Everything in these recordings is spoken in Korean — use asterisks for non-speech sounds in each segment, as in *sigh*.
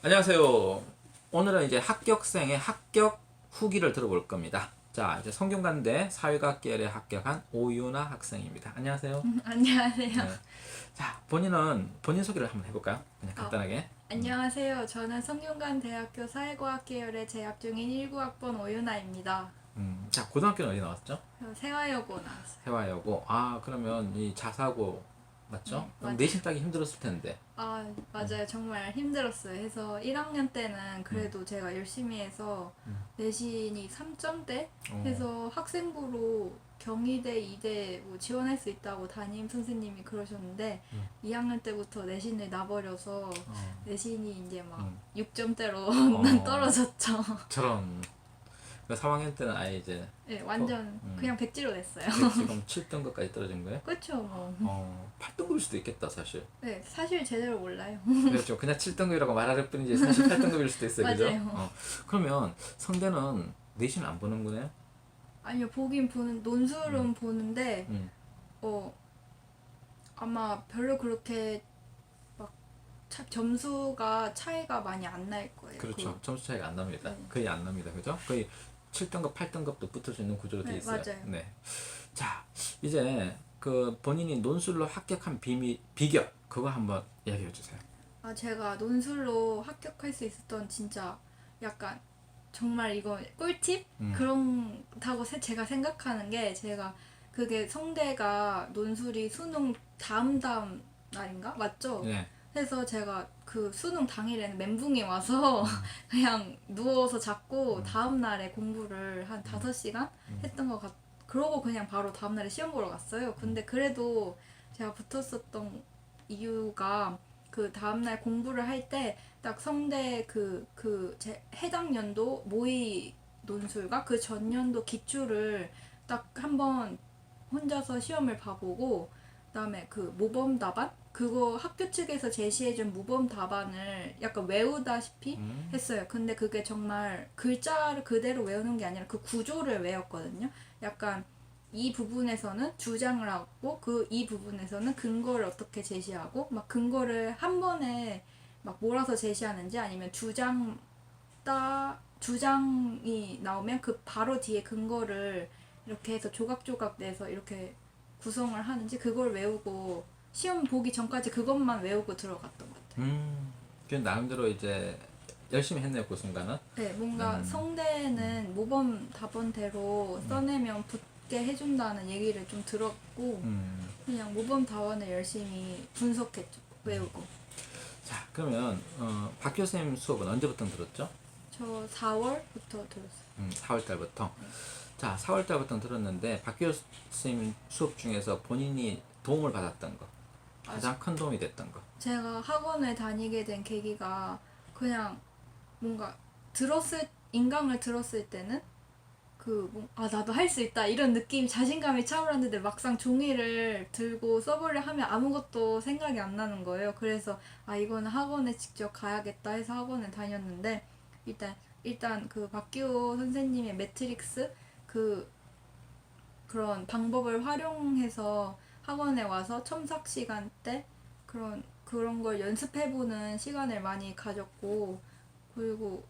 안녕하세요. 오늘은 이제 합격생의 합격 후기를 들어볼 겁니다. 자, 이제 성균관대 사회과학계열에 합격한 오유나 학생입니다. 안녕하세요. 안녕하세요. 네. 자, 본인은 본인 소개를 한번 해볼까요? 그냥 간단하게. 안녕하세요. 저는 성균관 대학교 사회과학 계열에 재학 중인 19학번 오윤아입니다. 음, 자, 고등학교는 어디 나왔죠? 저 세화여고 나왔어요. 해와여고. 아, 그러면 이 자사고 맞죠? 네, 그럼 맞아요. 내신 따기 힘들었을 텐데. 아 맞아요. 정말 힘들었어요. 해서 1학년 때는 그래도 제가 열심히 해서 음. 내신이 3점대 어, 해서 학생부로 경희대, 이대 뭐 지원할 수 있다고 담임 선생님이 그러셨는데 음. 2학년 때부터 내신을 놔버려서 어, 내신이 이제 막 음. 6점대로 어. *laughs* 떨어졌죠. 저런. 그 3학년 때는 아예 이제 네, 완전 음. 그냥 백지로 냈어요. *laughs* 지금 7등급까지 떨어진 거예요? 그렇죠. 뭐. 어, 8등급일 수도 있겠다, 사실. 네, 사실 제대로 몰라요. 그렇죠. 그냥 7등급이라고 말할 뿐이지 사실 8등급일 수도 있어요. 그죠? 맞아요. 어. 그러면 성대는 내신 안 보는 거네요? 아니요, 보긴 보는 논술은 음. 보는데 음. 어 아마 별로 그렇게 막 차, 점수가 차이가 많이 안 날 거예요. 그렇죠. 점수 차이가 안 납니다. 네. 거의 안 납니다. 그죠? 거의 7등급, 8등급도 붙을 수 있는 구조로 되어 네, 있어요. 맞아요. 네. 자, 이제 그 본인이 논술로 합격한 비미, 비결 그거 한번 이야기해 주세요. 그, 아 제가 논술로 합격할 수 있었던 진짜 약간 정말 이거 꿀팁 음. 그렇다고 세- 제가 생각하는 게 제가 그게 성대가 논술이 수능 다음 다음 날인가 맞죠? 네. 그래서 제가 그 수능 당일에는 멘붕이 와서 *laughs* 그냥 누워서 잤고 음. 다음 날에 공부를 한 5시간 음. 했던 것 같. 그러고 그냥 바로 다음 날에 시험 보러 갔어요. 근데 그래도 제가 붙었었던 이유가 그 다음 날 공부를 할 때 딱 성대 그 그 제 해당 연도 모의 논술과 그 전년도 기출을 딱 한번 혼자서 시험을 봐보고 그다음에 그 모범 답안 그거 학교 측에서 제시해준 모범 답안을 약간 외우다시피 음. 했어요. 근데 그게 정말 글자를 그대로 외우는 게 아니라 그 구조를 외웠거든요. 약간 이 부분에서는 주장을 하고 그 이 부분에서는 근거를 어떻게 제시하고 막 근거를 한 번에 막 몰아서 제시하는지 아니면 주장 따 주장이 나오면 그 바로 뒤에 근거를 이렇게 해서 조각조각 내서 이렇게 구성을 하는지 그걸 외우고 시험 보기 전까지 그것만 외우고 들어갔던 것 같아요. 음. 그 나름대로 이제 열심히 했네요, 그 순간은. 네, 뭔가 음. 성대는 모범 답안대로 써내면 붙게 해준다는 얘기를 좀 들었고 음. 그냥 모범 답안을 열심히 분석했죠. 외우고. 자, 그러면 어, 박 교수님 수업은 언제부터 들었죠? 저 4월부터 들었어요. 음, 4월 달부터. 자, 4월 달부터 들었는데 박 교수님 수업 중에서 본인이 도움을 받았던 거, 가장 큰 도움이 됐던 거. 제가 학원을 다니게 된 계기가 그냥 뭔가 들었을 인강을 들었을 때는 그아 나도 할 수 있다 이런 느낌 자신감이 차오르는데 막상 종이를 들고 써보려 하면 아무것도 생각이 안 나는 거예요. 그래서 아 이거는 학원에 직접 가야겠다 해서 학원을 다녔는데 일단 일단 그 박기호 선생님의 매트릭스 그 그런 방법을 활용해서 학원에 와서 첨삭 시간 때 그런 그런 걸 연습해보는 시간을 많이 가졌고 그리고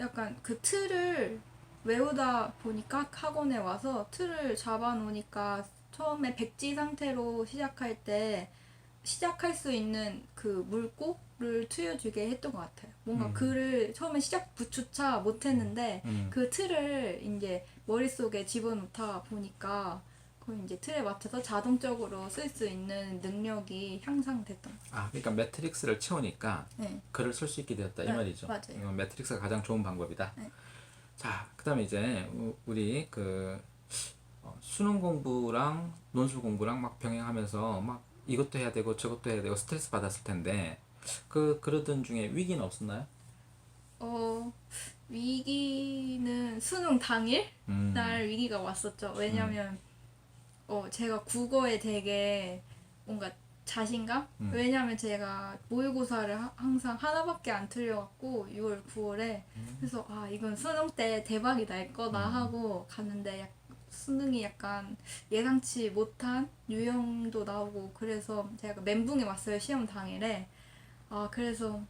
약간 그 틀을 외우다 보니까 학원에 와서 틀을 잡아놓으니까 처음에 백지 상태로 시작할 때 시작할 수 있는 그 물고를 트여주게 했던 것 같아요. 뭔가 음. 글을 처음에 시작부조차 못했는데 음. 그 틀을 이제 머릿속에 집어넣다 보니까 그 이제 틀에 맞춰서 자동적으로 쓸 수 있는 능력이 향상됐던 것 아, 그러니까 매트릭스를 채우니까 같아요. 네. 글을 쓸 수 있게 되었다 이 네, 말이죠. 맞아요. 이건 매트릭스가 가장 좋은 방법이다. 네. 자, 그다음에 이제 우- 우리 그 어, 수능 공부랑 논술 공부랑 막 병행하면서 막 이것도 해야 되고 저것도 해야 되고 스트레스 받았을 텐데 그 그러던 중에 위기는 없었나요? 어 위기는 수능 당일 음. 날 위기가 왔었죠. 왜냐면 어 제가 국어에 되게 뭔가 자신감? 음. 왜냐면 제가 모의고사를 하- 항상 하나밖에 안 틀려갖고 6월 9월에 그래서 아 이건 수능 때 대박이 날 거다 음. 하고 갔는데 약, 수능이 약간 예상치 못한 유형도 나오고 그래서 제가 멘붕이 왔어요 시험 당일에 아 그래서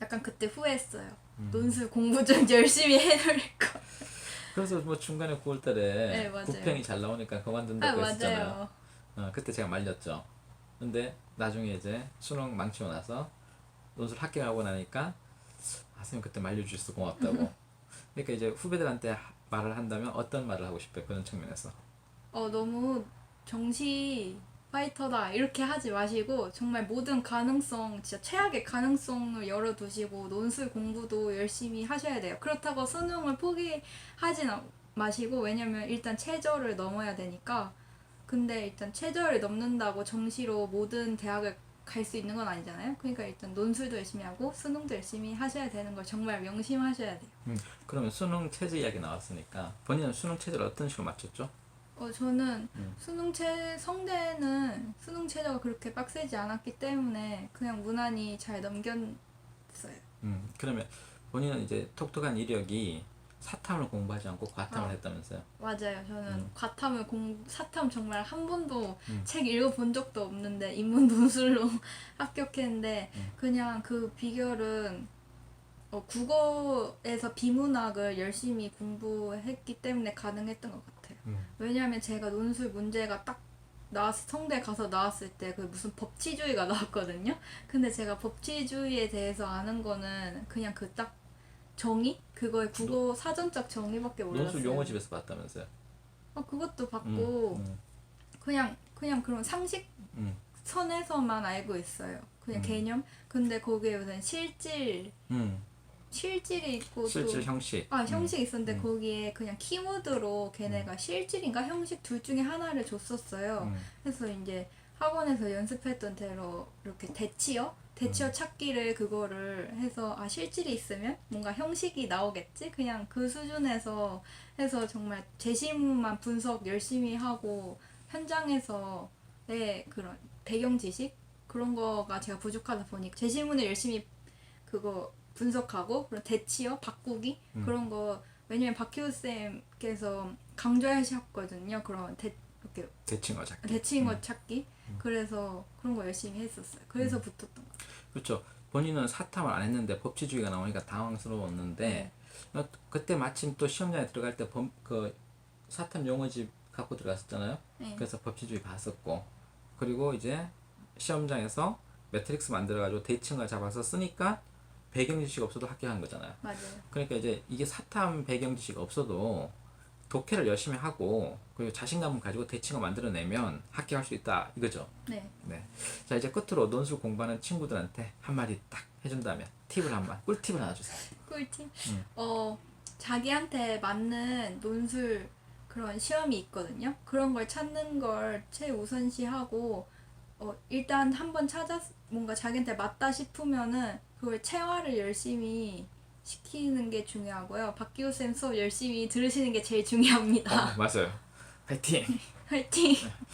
약간 그때 후회했어요. 음. 논술 공부 좀 열심히 해놓을 거. 그래서 뭐 중간에 9월달에 네. 부평이 잘 나오니까 아 그만둔다고 했었잖아요. 맞아요. 어, 그때 제가 말렸죠. 근데 나중에 이제 수능 망치고 나서 논술 합격하고 나니까 아 선생님 그때 말려주셔서 고맙다고. *laughs* 그러니까 이제 후배들한테 하- 말을 한다면 어떤 말을 하고 싶어요 그런 측면에서. 어 너무 정시 파이터다 이렇게 하지 마시고 정말 모든 가능성 진짜 최악의 가능성을 열어두시고 논술 공부도 열심히 하셔야 돼요. 그렇다고 수능을 포기하진 아- 마시고 왜냐면 일단 최저를 넘어야 되니까 근데 일단 최저를 넘는다고 정시로 모든 대학을 갈 수 있는 건 아니잖아요. 그러니까 일단 논술도 열심히 하고 수능도 열심히 하셔야 되는 걸 정말 명심하셔야 돼요. 그러면 수능 체제 이야기 나왔으니까 본인은 수능 체제를 어떤 식으로 맞췄죠? 어 저는 음. 수능 체 성대는 수능 체제가 그렇게 빡세지 않았기 때문에 그냥 무난히 잘 넘겼어요. 음 그러면 본인은 이제 독특한 이력이 사탐을 공부하지 않고 과탐을 아. 했다면서요? 맞아요. 저는 음. 과탐을 공 사탐 정말 한 번도 음. 책 읽어본 적도 없는데 인문 논술로 *laughs* 합격했는데 음. 그냥 그 비결은 어, 국어에서 비문학을 열심히 공부했기 때문에 가능했던 것 같아요. 음. 왜냐하면 제가 논술 문제가 딱 나왔 성대 가서 나왔을 때 그 무슨 법치주의가 나왔거든요. 근데 제가 법치주의에 대해서 아는 거는 그냥 그딱 정의 그거의 국어 사전적 정의밖에 몰랐어요. 용어집에서 봤다면서요? 어, 그것도 받고 음, 그냥 그냥 그런 상식 음, 선에서만 알고 있어요. 그냥 음. 개념. 근데 거기에 무슨 실질 음. 실질이 있고 실질 또 형식. 아 형식 있었는데 음. 거기에 그냥 키워드로 걔네가 실질인가 형식 둘 중에 하나를 줬었어요. 음. 그래서 이제 학원에서 연습했던 대로 이렇게 대치어 대치어 음. 찾기를 그거를 해서 아 실질이 있으면 뭔가 형식이 나오겠지 그냥 그 수준에서 해서 정말 제시문만 분석 열심히 하고 현장에서의 그런 배경 지식 그런 거가 제가 부족하다 보니 제시문을 열심히 그거 분석하고 그런 대치어 바꾸기 음. 그런 거 왜냐면 박희우 쌤께서 강조하셨거든요 그런 대 이렇게 대칭어 잡기. 대칭어 음. 찾기 그래서 그런 거 열심히 했었어요 그래서 음. 붙었던 거 그렇죠. 본인은 사탐을 안 했는데 법치주의가 나오니까 당황스러웠는데 네. 어, 그때 마침 또 시험장에 들어갈 때 그 사탐 용어집 갖고 들어갔었잖아요. 네. 그래서 법치주의 봤었고 그리고 이제 시험장에서 매트릭스 만들어가지고 대칭을 잡아서 쓰니까 배경 지식 없어도 합격한 거잖아요. 맞아요 그러니까 이제 이게 사탐 배경 지식 없어도 독해를 열심히 하고 그리고 자신감을 가지고 대칭을 만들어내면 합격할 수 있다 이거죠. 네 네. 자 이제 끝으로 논술 공부하는 친구들한테 한마디 딱 해준다면 팁을 한번 꿀팁을 하나 주세요. 꿀팁 음. 어 자기한테 맞는 논술 그런 시험이 있거든요 그런 걸 찾는 걸 최우선시하고 어 일단 한번 찾았 뭔가 자기한테 맞다 싶으면은 그걸 체화를 열심히 시키는 게 중요하고요 박기호 쌤 수업 열심히 들으시는 게 제일 중요합니다 어, 맞아요. 파이팅. 화이팅 *laughs*